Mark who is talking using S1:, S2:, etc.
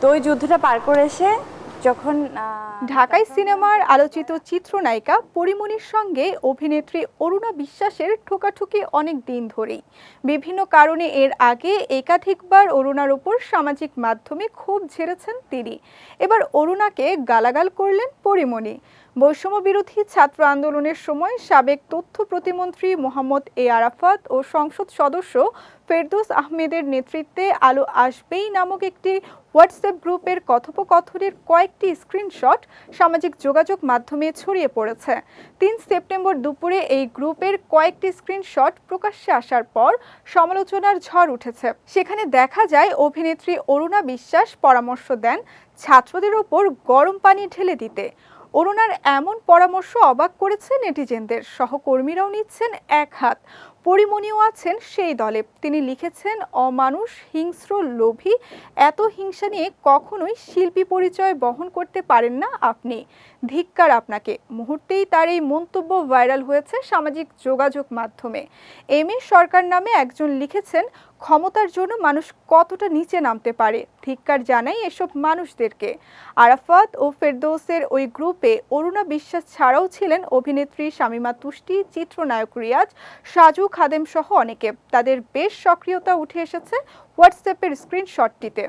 S1: তো ওই যুদ্ধটা পার করে এসে যখন ঢাকায়
S2: ঢাকাই সিনেমার আলোচিত চিত্রনায়িকা পরিমণির সঙ্গে অভিনেত্রী অরুণা বিশ্বাসের ঠোকাঠুকি অনেক দিন ধরেই। বিভিন্ন কারণে এর আগে একাধিকবার অরুণার ওপর সামাজিক মাধ্যমে খুব ঝেড়েছেন তিনি। এবার অরুণাকে গালাগাল করলেন পরিমণি বৈষম্য বিরোধী ছাত্র আন্দোলনের সময় সাবেক তথ্য প্রতিমন্ত্রী মোহাম্মদ এ আরাফাত ও সংসদ সদস্য ফেরদৌস আহমেদের নেতৃত্বে আলো আসবেই নামক একটি হোয়াটসঅ্যাপ গ্রুপের কথোপকথনের কয়েকটি স্ক্রিনশট সামাজিক যোগাযোগ মাধ্যমে ছড়িয়ে পড়েছে। তিন সেপ্টেম্বর দুপুরে এই গ্রুপের কয়েকটি স্ক্রিনশট প্রকাশ্যে আসার পর সমালোচনার ঝড় উঠেছে। সেখানে দেখা যায় অভিনেত্রী অরুণা বিশ্বাস পরামর্শ দেন ছাত্রদের ওপর গরম পানি ঢেলে দিতে। অরুণার এমন পরামর্শ অবাক করেছে নেটিজেনদের। সহকর্মীরাও নিচ্ছেন এক হাত। পরিমণিও আছেন সেই দলে। তিনি লিখেছেন, অমানুষ, হিংস্র, লোভী, এত হিংসা নিয়ে কখনোই শিল্পী পরিচয় বহন করতে পারেন না আপনি। ধিক্কার আপনাকে। মুহূর্তেই তার এই মন্তব্য ভাইরাল হয়েছে সামাজিক যোগাযোগ মাধ্যমে। এম সরকার নামে একজন লিখেছেন, ক্ষমতার জন্য মানুষ কতটা নিচে নামতে পারে? ধিক্কার জানাই এসব মানুষদেরকে। আরাফাত ও ফেরদৌসের ওই গ্রুপে অরুণা বিশ্বাস ছাড়াও ছিলেন অভিনেত্রী শামিমা তুষ্টি, চিত্রনায়ক রিয়াজ, সাজু খাদেম সহ অনেকে। তাদের বেশ সক্রিয়তা উঠে এসেছে হোয়াটসঅ্যাপের স্ক্রিনশটটিতে।